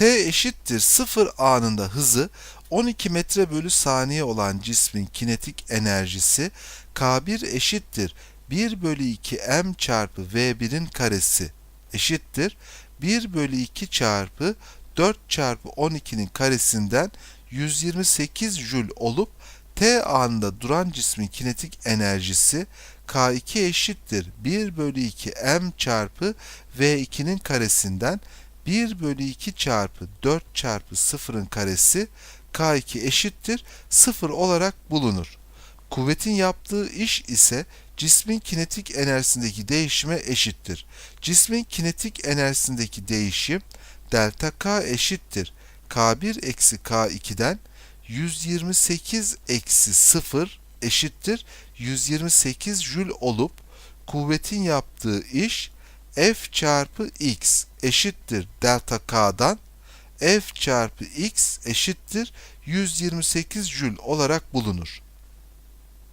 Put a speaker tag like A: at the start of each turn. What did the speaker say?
A: T eşittir 0 anında hızı 12 metre bölü saniye olan cismin kinetik enerjisi K1 eşittir 1 bölü 2 m çarpı V1'in karesi eşittir 1 bölü 2 çarpı 4 çarpı 12'nin karesinden 128 jül olup T anında duran cismin kinetik enerjisi K2 eşittir 1 bölü 2 m çarpı V2'nin karesinden 1 bölü 2 çarpı 4 çarpı 0'ın karesi K2 eşittir 0 olarak bulunur. Kuvvetin yaptığı iş ise cismin kinetik enerjisindeki değişime eşittir. Cismin kinetik enerjisindeki değişim delta K eşittir. K1 eksi K2'den 128 eksi 0 eşittir 128 jül olup kuvvetin yaptığı iş F çarpı X eşittir delta K'dan F çarpı X eşittir 128 jül olarak bulunur.